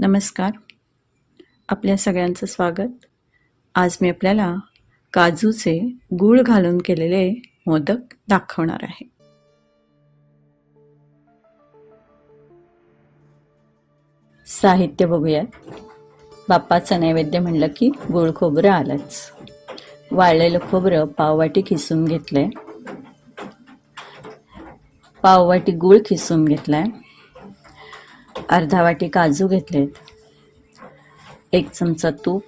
नमस्कार. आपल्या सगळ्यांचं स्वागत. आज मी आपल्याला काजूचे गूळ घालून केलेले मोदक दाखवणार आहे. साहित्य बघूयात. बाप्पाचं नैवेद्य म्हणलं की गूळ खोबरं आलंच. वाळलेलं खोबरं पाववाटी खिसून घेतलंय. पाववाटी गूळ खिसून घेतलाय. अर्धा वाटी काजू घेतलेत. एक चमचा तूप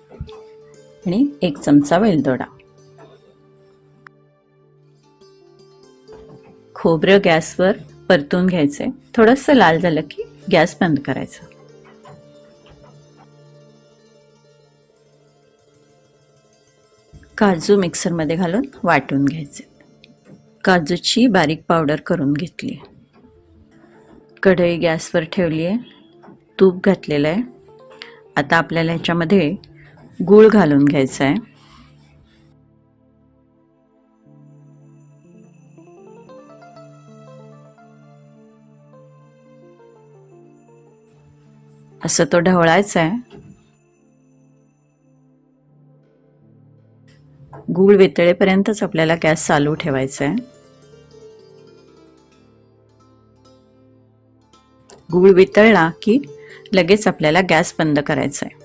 आणि एक चमचा वेलदोडा. खोबरं गॅसवर परतून घ्यायचंय थोडंसं लाल झालं की गॅस बंद करायचा. काजू मिक्सरमध्ये घालून वाटून घ्यायचे. काजूची बारीक पावडर करून घेतली. कढई गॅसवर ठेवली आहे. तूप घातलेलं आहे. आता आपल्याला ह्याच्यामध्ये गूळ घालून घ्यायचा आहे. असं तो ढवळायचा आहे. गूळ वितळेपर्यंतच आपल्याला गॅस चालू ठेवायचा आहे. गूळ वितळला की लगेच आपल्याला गॅस बंद करायचा आहे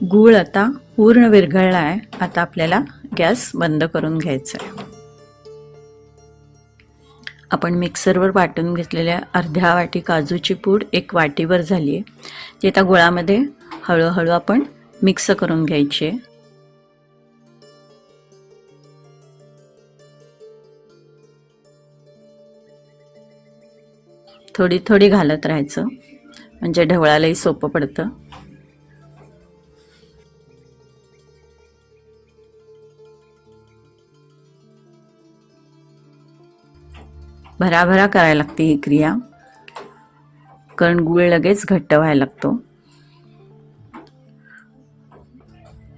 गूळ आता पूर्ण विरघळला आहे आता आपल्याला गॅस बंद करून घ्यायचा आहे आपण मिक्सरवर वाटून घेतलेल्या अर्ध्या वाटी काजूची पूड एक वाटीवर झाली आहे ती आता गुळामध्ये हळूहळू आपण मिक्स करून घ्यायची आहे. थोडी थोडी घालत राहायचं. म्हणजे ढवळालाही सोपं पडतं. भराभरा करायला लागते ही क्रिया. कारण गुळ लगेच घट्ट व्हायला लागतो.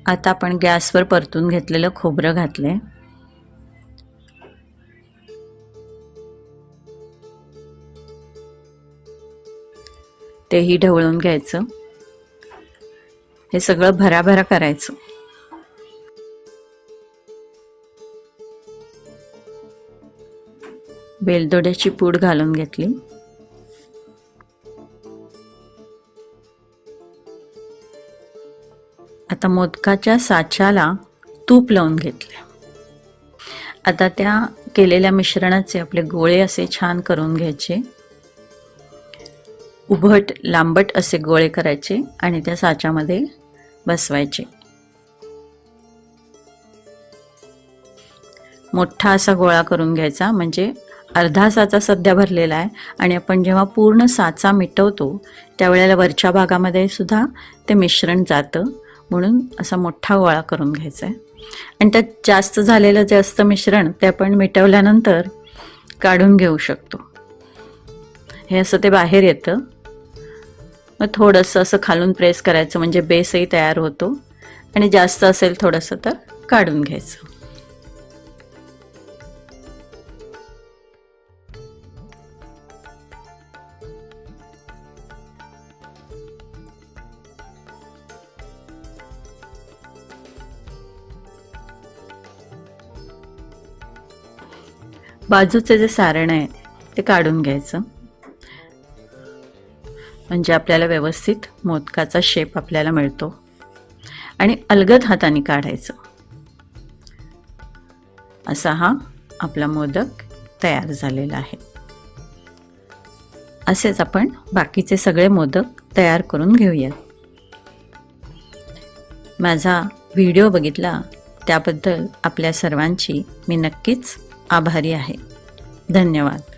आता आपण गॅसवर परतून घेतलेलं खोबरं घातलंय तेही ढवळून घ्यायचं. हे सगळं भराभरा करायचं. वेलदोड्याची पूड घालून घेतली. आता मोदकाच्या साच्याला तूप लावून घेतले. आता त्या केलेल्या मिश्रणाचे आपले गोळे असे छान करून घ्यायचे. उभट लांबट असे गोळे करायचे आणि त्या साच्यामध्ये बसवायचे. मोठा असा गोळा करून घ्यायचा म्हणजे अर्धा साचा सध्या भरलेला आहे आणि आपण जेव्हा पूर्ण साचा मिटवतो त्यावेळेला वरच्या भागामध्ये सुद्धा ते मिश्रण जातं. म्हणून असा मोठा गोळा करून घ्यायचा आहे. आणि त्यात जास्त झालेलं जे असतं मिश्रण ते आपण मिटवल्यानंतर काढून घेऊ शकतो. हे असं ते बाहेर येतं. मग थोडंसं असं खालून प्रेस करायचं म्हणजे बेसही तयार होतो. आणि जास्त असेल थोडंसं तर काढून घ्यायचं. बाजूचे जे सारण आहे ते काढून घ्यायचं. म्हणजे आपल्याला व्यवस्थित मोदकाचा शेप आपल्याला मिळतो. आणि अलगद हाताने काढायचं. असा हा आपला मोदक तयार झालेला आहे. असेच आपण बाकीचे सगळे मोदक तयार करून घेऊयात. माझा व्हिडिओ बघितला त्याबद्दल आपल्या सर्वांची मी नक्कीच आभारी आहे. धन्यवाद.